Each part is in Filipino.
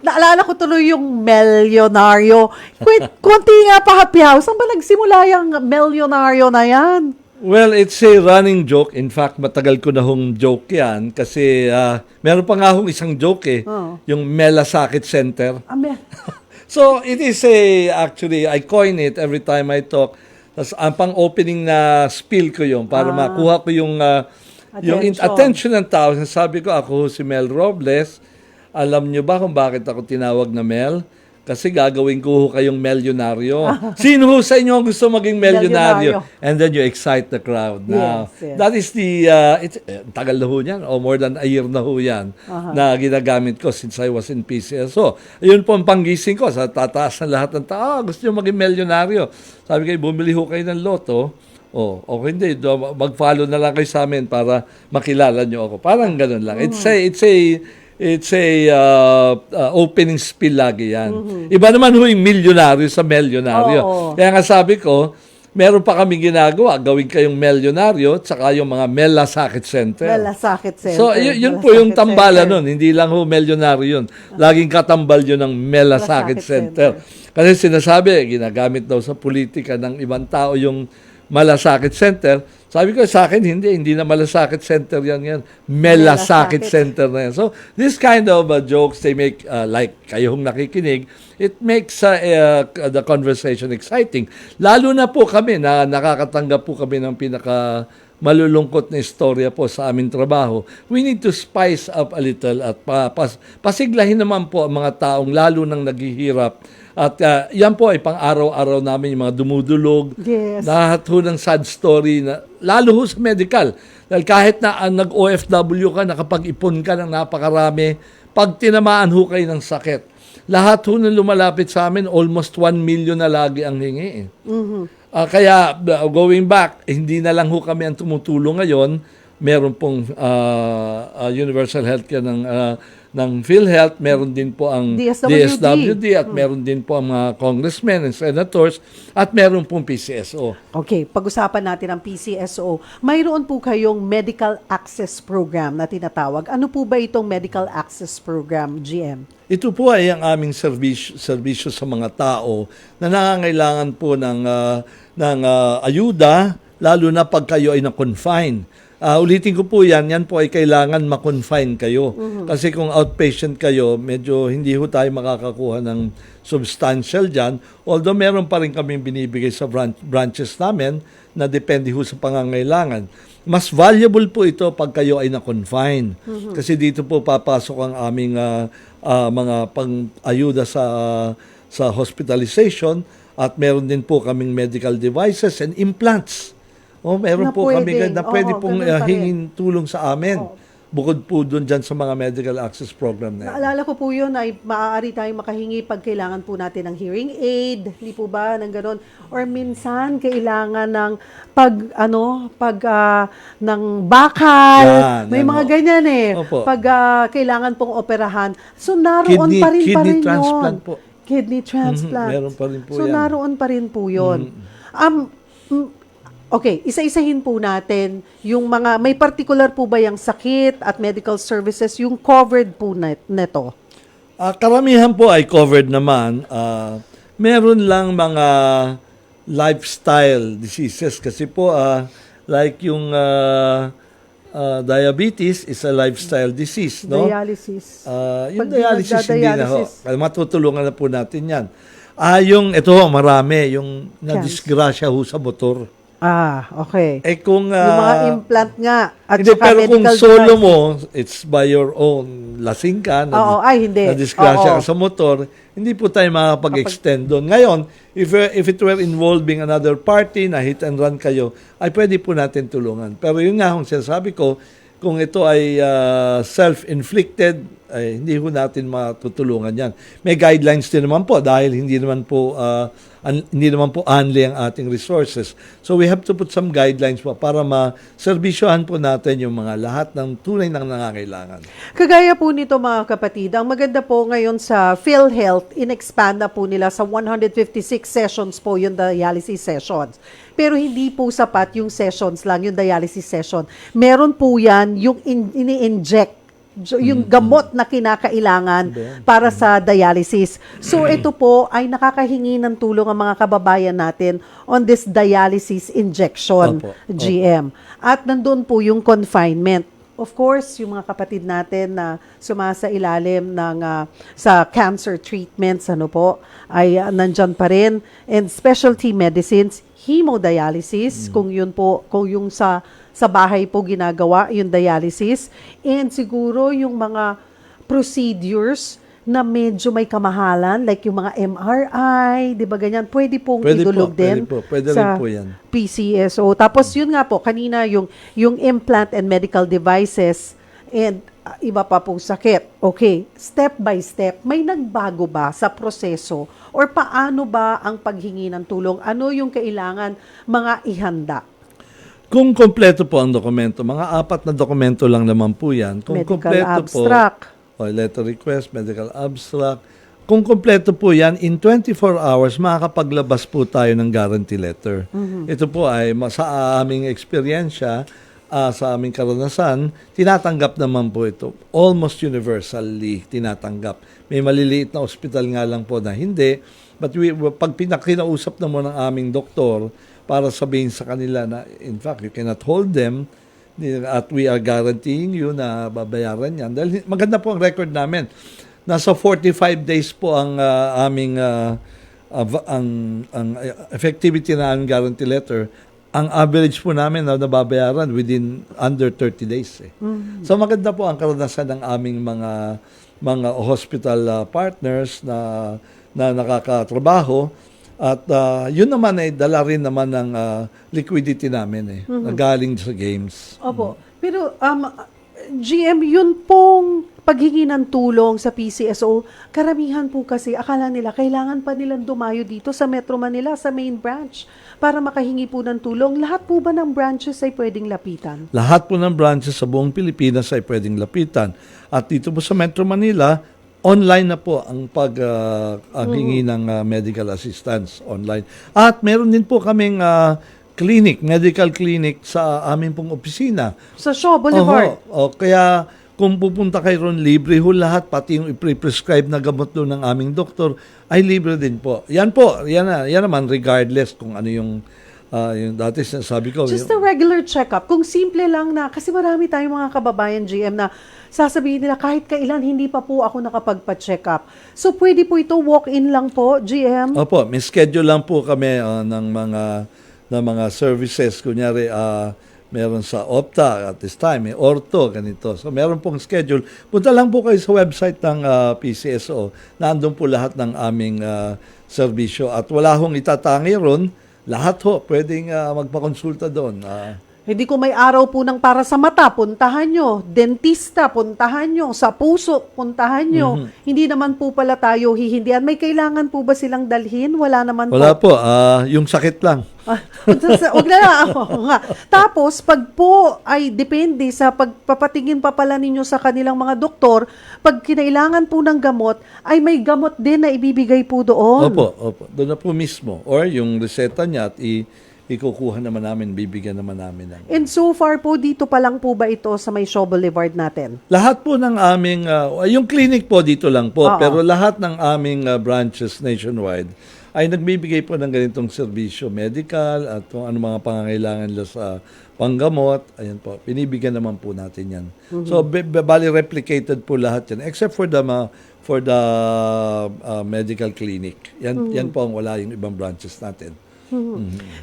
Naalala ko tuloy yung milyonaryo. Wait, konti nga pa happy house. Saan ba nagsimula yung milyonaryo na yan? Well, it's a running joke. In fact, matagal ko na hong joke yan kasi ah, meron pa nga hong isang joke eh, Oh. yung Melasakit Center. Ah, So, it is a, actually, I coin it every time I talk. Tapos, ang pang-opening na spiel ko yun para makuha ko yung, ah, yung in- Attention. attention ng tao. Sabi ko, ako si Mel Robles. Alam nyo ba kung bakit ako tinawag na Mel? Kasi gagawin ko ho kayong milyonaryo. Sino ho sa inyo ang gusto maging milyonaryo? And then you excite the crowd. Now, Yes, yes. that is the, uh, it's, eh, tagal na ho yan, o more than a year na ho yan, na ginagamit ko since I was in PCSO. Yun po ang panggising ko, sa tataas ng lahat ng tao, ah, gusto nyo maging milyonaryo. Sabi kayo, bumili ho kayo ng loto, o okay hindi, do- mag-follow na lang kayo sa amin para makilala nyo ako. Parang ganun lang. It's a, it's a, It's a uh, uh, opening spiel lagi yan. Iba naman ho yung milyonaryo sa milyonaryo. Oo. Kaya nga sabi ko, meron pa kami ginagawa. Gawin kayong milyonaryo at saka yung mga Melasakit Center. Malasakit center. So, y- yun po yung center. nun. Hindi lang ho milyonaryo yun. Laging katambal yun ng Melasakit Malasakit Center. Kasi sinasabi, ginagamit daw sa politika ng ibang tao yung Malasakit Center. Sabi ko sa akin, hindi. Hindi na Malasakit Center yan yan. Melasakit. Center na yan. So, this kind of uh, jokes, they make, uh, like kayong nakikinig, it makes uh, uh, the conversation exciting. Lalo na po kami, na nakakatanggap po kami ng pinaka malulungkot na istorya po sa aming trabaho. We need to spice up a little at pa, pas, pasiglahin naman po ang mga taong lalo nang naghihirap. At uh, yan po ay pang-araw-araw namin yung mga dumudulog, Yes. lahat ho ng sad story, na, lalo ho sa medical. Dahil kahit na uh, nag-OFW ka, nakapag-ipon ka ng napakarami, pag tinamaan ho kayo ng sakit, lahat ho nang lumalapit sa amin, almost 1 million na lagi ang hingi. eh. Ah, kaya uh, going back, eh, hindi na lang ho kami ang tumutulong ngayon. Meron pong ah, ah, Universal Healthcare ng ah, ng PhilHealth, meron din po ang DSWD. DSWD at meron din po ang mga congressmen and senators at meron pong PCSO. Okay, pag-usapan natin ang PCSO. Mayroon po kayong Medical Access Program na tinatawag. Ano po ba itong Medical Access Program, GM? Ito po ay ang aming serbisyo, serbisyo sa mga tao na nangangailangan po ng, ah, ng ah, ayuda, lalo na pag kayo ay na-confine. Ah, ulitin ko po yan, yan po ay kailangan ma-confine kayo. Kasi kung outpatient kayo, medyo hindi ho tayo makakakuha ng substantial dyan. Although meron pa rin kaming binibigay sa branch, branches namin na depende ho sa pangangailangan. Mas valuable po ito pag kayo ay na-confine. Kasi dito po papasok ang aming ah, ah, mga pang-ayuda sa sa hospitalization at meron din po kaming medical devices and implants. Oh, meron Na po kami pwede. na pwede Oo, pong ah, pa hingin tulong sa amin. Bukod po doon dyan sa mga medical access program na yan. Naalala ko po yun ay maaari tayong makahingi pag kailangan po natin ng hearing aid, hindi po ba, ng ganun. Or minsan, kailangan ng pag, ano, pag, ah, ng bakal. Yan, May yan mga ganyan eh. Opo. Pag ah, kailangan pong operahan. So, naroon Kidney- pa rin pa kidney rin transplant yun. po. Kidney transplant. Mhm, meron pa rin po so, yan. naroon pa rin po yun. Um, mm, okay, isa-isahin po natin yung mga, may particular po ba yung sakit at medical services, yung covered po net, neto? Ah, karamihan po ay covered naman. Ah, meron lang mga lifestyle diseases kasi po ah, like yung ah, ah, diabetes is a lifestyle disease, no? Dialysis. Ah, yung Pag di dialysis hindi na ho. matutulungan na po natin yan. Ah, yung ito ho, marami, yung nadisgrasya ho sa motor. Ah, okay. Eh kung yung mga ah, implant nga at hindi, pero kung solo device. mo, it's by your own. Lasing ka, na, Oo, ay, hindi. Oo. na-disgrasya ka sa motor, hindi po tayo makakapag-extend doon. Ngayon, if, uh, if it were involving another party na hit and run kayo, ay pwede po natin tulungan. Pero yun nga, kung sinasabi ko, kung ito ay uh, self-inflicted, ay hindi po natin matutulungan yan. May guidelines din naman po dahil hindi naman po uh, an- hindi naman po only ang ating resources. So we have to put some guidelines po para ma-serbisyohan po natin yung mga lahat ng tunay ng nangangailangan. Kagaya po nito mga kapatid, ang maganda po ngayon sa PhilHealth, in-expand na po nila sa 156 sessions po yung dialysis sessions. Pero hindi po sapat yung sessions lang, yung dialysis session. Meron po yan yung in- ini-inject yung gamot na kinakailangan para sa dialysis. So ito po ay nakakahingi ng tulong ang mga kababayan natin on this dialysis injection, Opo. GM. At nandun po yung confinement. Of course, yung mga kapatid natin na sumasa ilalim ng ah, sa cancer treatments ano po ay ah, nandyan pa rin and specialty medicines, hemodialysis kung yun po kung yung sa sa bahay po ginagawa yung dialysis and siguro yung mga procedures na medyo may kamahalan like yung mga MRI, 'di ba ganyan? Pwede pong Pwede po, idulog pwede din po. Pwede sa po yan. PCSO. Tapos yun nga po, kanina yung, yung implant and medical devices and uh, iba pa pong sakit. Okay, step by step, may nagbago ba sa proseso or paano ba ang paghingi ng tulong? Ano yung kailangan mga ihanda? Kung kompleto po ang dokumento, mga apat na dokumento lang naman po yan. Kung Medical kompleto abstract. po, o letter request, medical abstract, kung kompleto po yan, in 24 hours, makakapaglabas po tayo ng guarantee letter. Mm-hmm. Ito po ay sa aming eksperyensya, ah, sa aming karanasan, tinatanggap naman po ito. Almost universally tinatanggap. May maliliit na ospital nga lang po na hindi. But we, pag pinakinausap naman ng aming doktor para sabihin sa kanila na, in fact, you cannot hold them, at we are guaranteeing you na babayaran yan. Dahil maganda po ang record namin. Nasa 45 days po ang ah, aming ah, av- ang, ang ah, effectivity na aming guarantee letter. Ang average po namin na nababayaran within under 30 days. Eh. So maganda po ang karanasan ng aming mga mga hospital ah, partners na na nakakatrabaho at ah, yun naman ay dala rin naman ng ah, liquidity namin eh na galing sa games. Opo. Pero um, GM, yun pong paghingi ng tulong sa PCSO, karamihan po kasi akala nila kailangan pa nilang dumayo dito sa Metro Manila, sa main branch, para makahingi po ng tulong. Lahat po ba ng branches ay pwedeng lapitan? Lahat po ng branches sa buong Pilipinas ay pwedeng lapitan. At dito po sa Metro Manila, online na po ang pag ah, ang hingi ng ah, medical assistance online. At meron din po kaming ah, clinic, medical clinic sa amin pong opisina. Sa Shaw Boulevard. Oho. O, kaya kung pupunta kayo ron, libre ho lahat, pati yung i-prescribe na gamot doon ng aming doktor, ay libre din po. Yan po, yan, na, yan naman regardless kung ano yung, ah, yung dati sinasabi ko. Just yung- a regular check-up. Kung simple lang na, kasi marami tayong mga kababayan GM na sasabihin nila kahit kailan hindi pa po ako nakapagpa-check up. So pwede po ito walk-in lang po, GM? Opo, may schedule lang po kami ah, ng mga ng mga services. Kunyari, ah, meron sa Opta at this time, may Orto, ganito. So, meron pong schedule. Punta lang po kayo sa website ng ah, PCSO. Nandun po lahat ng aming ah, serbisyo. At wala hong itatangi ron. Lahat ho, pwedeng ah, magpakonsulta doon. Ah, Hindi ko may araw po ng para sa mata, puntahan nyo. Dentista, puntahan nyo. Sa puso, puntahan nyo. Mhm. Hindi naman po pala tayo hihindihan. May kailangan po ba silang dalhin? Wala naman wala po. po, ah, yung sakit lang. Ah, Huwag na lang. Nga. Tapos, pag po ay depende sa pagpapatingin pa pala ninyo sa kanilang mga doktor, pag kinailangan po ng gamot, ay may gamot din na ibibigay po doon. Opo, opo. Doon na po mismo. Or yung reseta niya at i- ikukuha naman namin, bibigyan naman namin ng And so far po, dito pa lang po ba ito sa may Shaw Boulevard natin? Lahat po ng aming, uh, yung clinic po dito lang po, Oo. pero lahat ng aming uh, branches nationwide ay nagbibigay po ng ganitong serbisyo, medical at kung ano mga pangangailangan nila sa panggamot. Ayan po, binibigyan naman po natin yan. So, b- b- bali replicated po lahat yan, except for the ma- for the uh, medical clinic. Yan, yan po ang wala yung ibang branches natin.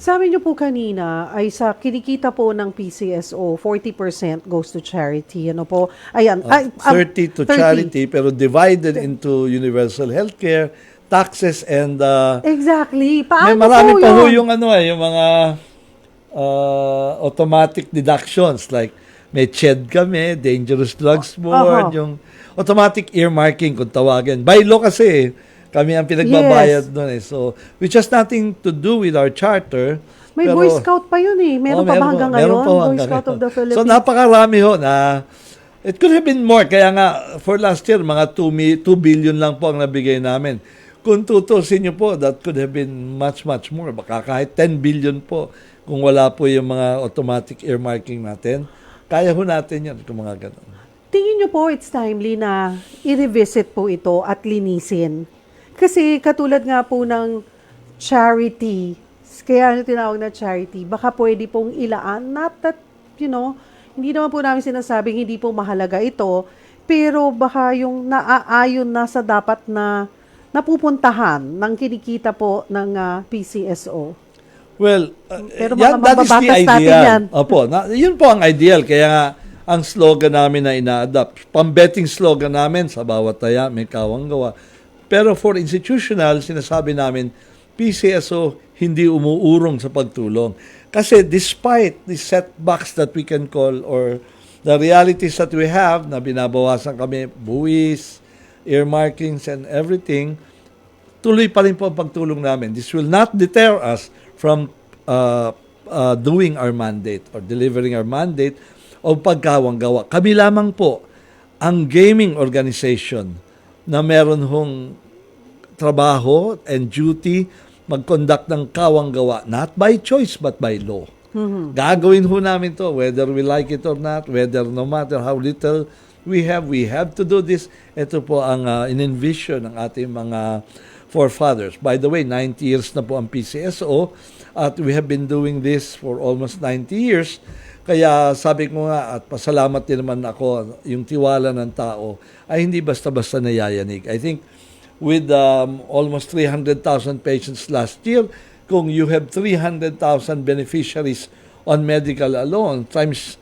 Sabi niyo po kanina ay sa kinikita po ng PCSO, 40% goes to charity. Ano po? Ayan. ay, um, 30 to 30. charity, pero divided into universal healthcare, taxes, and uh, Exactly. Paano May marami po pa ho yun? yung ano eh, yung mga uh, automatic deductions like may CHED kami, Dangerous Drugs Board, Aha. yung automatic earmarking kung tawagin. By law kasi eh, kami ang pinagbabayad doon eh. So, which has nothing to do with our charter. May pero- Boy Scout pa yun eh. Meron Oh, pa ba po. hanggang Meron ngayon? po Boy hanggang Scout of ngayon. the Philippines. So napakarami ho na it could have been more. Kaya nga for last year mga 2, mi- 2 billion lang po ang nabigay namin. Kung tutusin niyo po, that could have been much, much more. Baka kahit 10 billion po kung wala po yung mga automatic earmarking natin. Kaya ho natin yan kung mga ganun. tingin nyo po it's timely na i-revisit po ito at linisin. Kasi katulad nga po ng charity, kaya ano tinawag na charity, baka pwede pong ilaan, not that, you know, hindi naman po namin sinasabing hindi po mahalaga ito, pero baka yung naaayon na sa dapat na napupuntahan ng kinikita po ng ah, PCSO. Well, uh, Pero yan, that is the ideal. yan. Opo, na, yun po ang ideal. Kaya nga, ang slogan namin na ina-adapt. Pambetting slogan namin, sa bawat taya, may kawang gawa. Pero for institutional, sinasabi namin, PCSO hindi umuurong sa pagtulong. Kasi despite the setbacks that we can call or the realities that we have na binabawasan kami, buwis, earmarkings and everything, tuloy pa rin po ang pagtulong namin. This will not deter us from uh, uh, doing our mandate or delivering our mandate o pagkawang gawa. Kami lamang po ang gaming organization na meron hong trabaho and duty mag-conduct ng kawang gawa, not by choice but by law. Gagawin ho namin to, whether we like it or not, whether no matter how little we have, we have to do this. Ito po ang uh, in-envision ng ating mga forefathers. By the way, 90 years na po ang PCSO at we have been doing this for almost 90 years. Kaya sabi ko nga at pasalamat din naman ako, yung tiwala ng tao ay hindi basta-basta nayayanig. I think with um, almost 300,000 patients last year, kung you have 300,000 beneficiaries on medical alone, times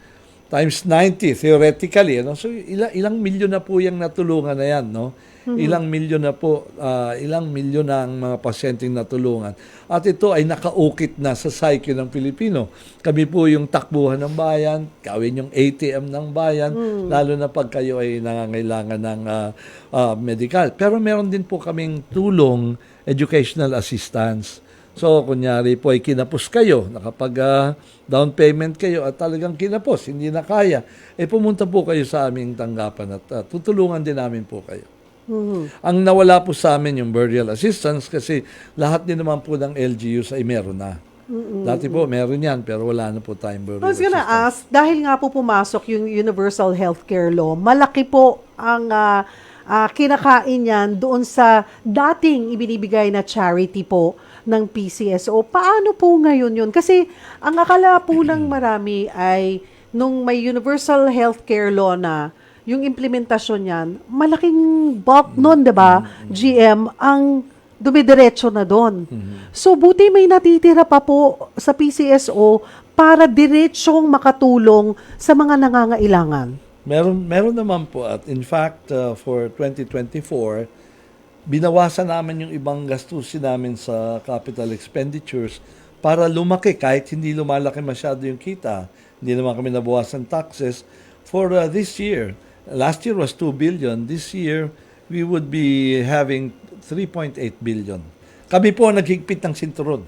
times 90 theoretically, ano? So ilang ilang milyon na po yung natulungan na yan, no? Ilang milyon na po, ah, ilang milyon na ang mga pasyenteng natulungan. At ito ay nakaukit na sa psyche ng Pilipino. Kami po yung takbuhan ng bayan, gawin yung ATM ng bayan, lalo na pag kayo ay nangangailangan ng ah, ah, medical. Pero meron din po kaming tulong, educational assistance. So, kunyari po ay kinapos kayo, nakapag ah, down payment kayo at talagang kinapos, hindi na kaya, eh pumunta po kayo sa aming tanggapan at ah, tutulungan din namin po kayo. Ang nawala po sa amin yung burial assistance kasi lahat din naman po ng LGUs ay meron na. Dati po meron yan pero wala na po tayong burial I was gonna assistance. ask, dahil nga po pumasok yung Universal Healthcare Law, malaki po ang ah, ah, kinakain yan doon sa dating ibinibigay na charity po ng PCSO. Paano po ngayon yun? Kasi ang akala po ng marami ay nung may Universal Healthcare Law na, yung implementasyon niyan, malaking bulk nun, di ba? GM, ang dumidiretso na doon. So, buti may natitira pa po sa PCSO para diretsong makatulong sa mga nangangailangan. Meron, meron naman po at in fact uh, for 2024, binawasan namin yung ibang gastusin namin sa capital expenditures para lumaki kahit hindi lumalaki masyado yung kita. Hindi naman kami nabawasan taxes for uh, this year. Last year was 2 billion. This year, we would be having 3.8 billion. Kami po naghigpit ng sinturon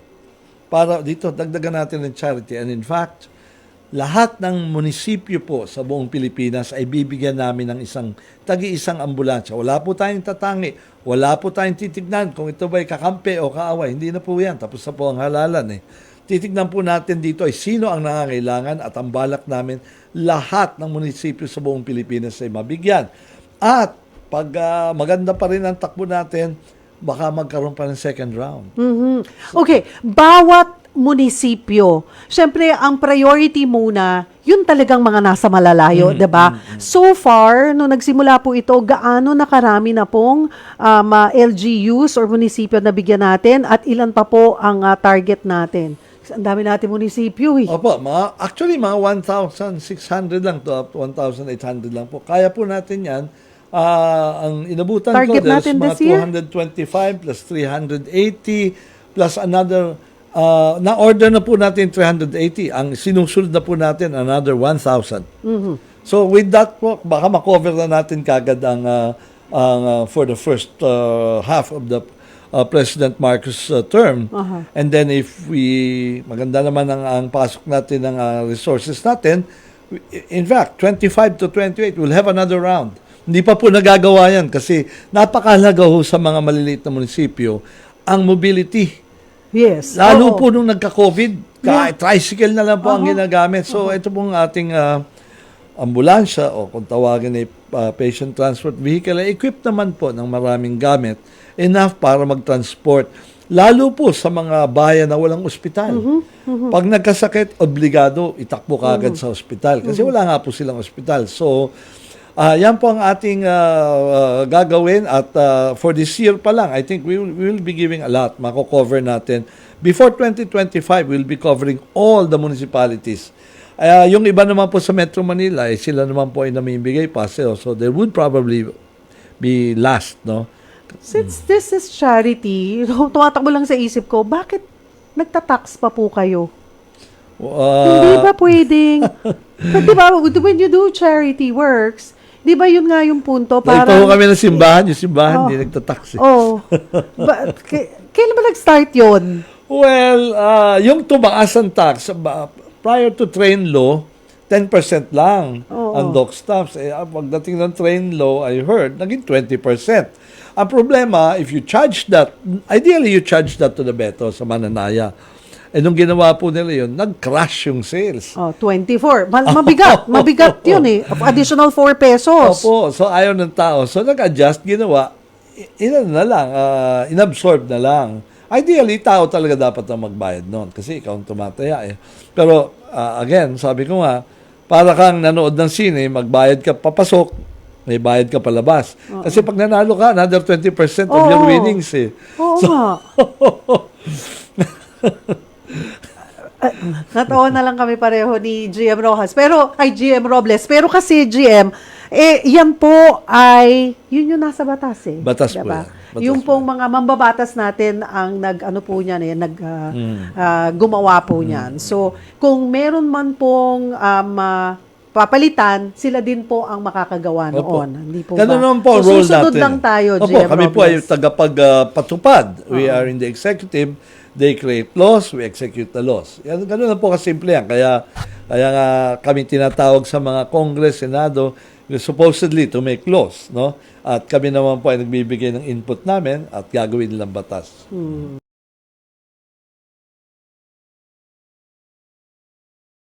para dito dagdagan natin ng charity. And in fact, lahat ng munisipyo po sa buong Pilipinas ay bibigyan namin ng isang tagi-isang ambulansya. Wala po tayong tatangi, wala po tayong titignan kung ito ba'y kakampi o kaaway. Hindi na po yan. Tapos na po ang halalan eh. Titignan po natin dito ay sino ang nangangailangan at ang balak namin lahat ng munisipyo sa buong Pilipinas ay mabigyan. At pag ah, maganda pa rin ang takbo natin, baka magkaroon pa ng second round. Mhm. Okay, bawat munisipyo, syempre ang priority muna, yun talagang mga nasa malalayo, 'di ba? So far, no nagsimula po ito, gaano nakarami na pong um, ah, LGUs or munisipyo na bigyan natin at ilan pa po ang ah, target natin? Ang dami natin munisipyo eh. Opo, mga, actually mga 1,600 lang to, up to 1,800 lang po. Kaya po natin yan. Ah, ang inabutan Target ko, there's natin mga this year? 225 plus 380 plus another, ah, na-order na po natin 380. Ang sinusunod na po natin, another 1,000. Mm-hmm. So with that po, baka makover na natin kagad ang, ah, ang ah, for the first ah, half of the ah, President Marcos ah, term. Aha. And then if we, maganda naman ang, ang pasok natin ng ah, resources natin, in fact, 25 to 28, we'll have another round. Hindi pa po nagagawa yan kasi napakahalaga ho sa mga maliliit na munisipyo ang mobility. Yes. Lalo oo. po nung nagka-COVID, Yeah. tricycle na lang po ang Aha. ginagamit. So ito pong ating ah, ambulansya o kung tawagin ay uh, patient transport vehicle ay equipped naman po ng maraming gamit enough para mag-transport lalo po sa mga bayan na walang ospital. Pag nagkasakit, obligado itakbo kagad sa ospital kasi wala nga po silang ospital. So, ah yan po ang ating ah, ah, gagawin at ah, for this year pa lang, I think we will, we will be giving a lot. Mako-cover natin. Before 2025, we'll be covering all the municipalities. Ah, yung iba naman po sa Metro Manila, eh, sila naman po ay namimigay pa. So, so there would probably be last, no? Since this is charity, tumatakbo lang sa isip ko, bakit nagtatax pa po kayo? Ah, Hindi ba pwedeng? But di ba, when you do charity works, di ba yun nga yung punto? Nagpaho Parang, kami ng simbahan, yung simbahan Oh. hindi nagtataksi. oh, ba, kailan ba nag-start yun? Well, ah, yung tumaas ang tax, prior to train law, 10% lang Oo. ang dock stops. Eh, ah, pagdating ng train law, I heard, naging 20%. Ang problema, if you charge that, ideally you charge that to the beto sa mananaya. Eh, nung ginawa po nila yun, nag-crash yung sales. Oh, 24. Ma- mabigat. Mabigat yun eh. Additional 4 pesos. Opo, so ayaw ng tao. So nag-adjust, ginawa, ilan na lang, ah, inabsorb na lang. Ideally, tao talaga dapat ang magbayad noon kasi ikaw ang tumataya eh. Pero ah, again, sabi ko nga, para kang nanood ng sine, magbayad ka papasok, may bayad ka palabas. Kasi pag nanalo ka, another 20% of your Oo. winnings eh. Oo nga. Ah, Natawa na lang kami pareho ni GM Rojas. Pero, ay GM Robles. Pero kasi GM, eh, yan po ay, yun yung nasa batas eh. Batas po Diba? yan. Batas yung po pong mga mambabatas natin ang nag, ano po niyan eh, nag, ah, Hmm. ah, gumawa po niyan. So, kung meron man pong um, ah, papalitan, sila din po ang makakagawa Opo. noon. Hindi po Ganun ba? naman po ang so, role susunod natin. lang tayo, Opo, GM kami po ay Robles. tagapagpatupad. We are in the executive. They create laws, we execute the laws. Yan, ganun lang po kasimple yan. Kaya, kaya nga kami tinatawag sa mga Congress, Senado, supposedly to make laws. No? At kami naman po ay nagbibigay ng input namin at gagawin nilang batas.